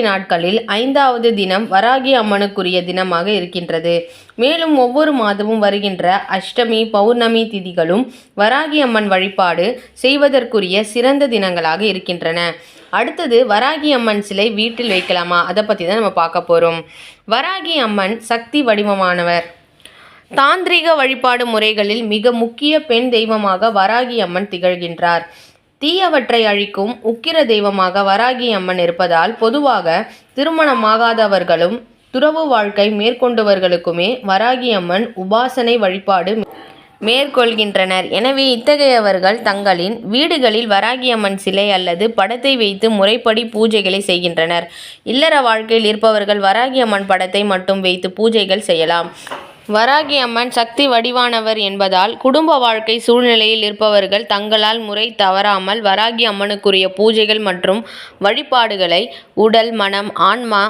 நாட்களில் ஐந்தாவது தினம் வராகி அம்மனுக்குரிய தினமாக இருக்கின்றது. மேலும் ஒவ்வொரு மாதமும் வருகின்ற அஷ்டமி பௌர்ணமி திதிகளும் வராகி அம்மன் வழிபாடு செய்வதற்குரிய சிறந்த தினங்களாக இருக்கின்றன. அடுத்தது வராகி அம்மன் சிலை வீட்டில் வைக்கலாமா? அதை பற்றி தான் நம்ம பார்க்க போகிறோம் வராகி அம்மன் சக்தி வடிவமானவர். தாந்திரிக வழிபாடு முறைகளில் மிக முக்கிய பெண் தெய்வமாக வராகி அம்மன் திகழ்கின்றார். தீயவற்றை அழிக்கும் உக்கிர தெய்வமாக வராகி அம்மன் இருப்பதால் பொதுவாக திருமணமாகாதவர்களும் துறவு வாழ்க்கை மேற்கொண்டவர்களுக்குமே வராகி அம்மன் உபாசனை வழிபாடு மேற்கொள்கின்றனர். எனவே இத்தகையவர்கள் தங்களின் வீடுகளில் வராகி அம்மன் சிலை அல்லது படத்தை வைத்து முறைப்படி பூஜைகளை செய்கின்றனர். இல்லற வாழ்க்கையில் இருப்பவர்கள் வராகி அம்மன் படத்தை மட்டும் வைத்து பூஜைகள் செய்யலாம். வராகி அம்மன் சக்தி வடிவானவர் என்பதால் குடும்ப வாழ்க்கை சூழ்நிலையில் இருப்பவர்கள் தங்களால் முறை தவறாமல் வராகி அம்மனுக்குரிய பூஜைகள் மற்றும் வழிபாடுகளை உடல் மனம் ஆன்மா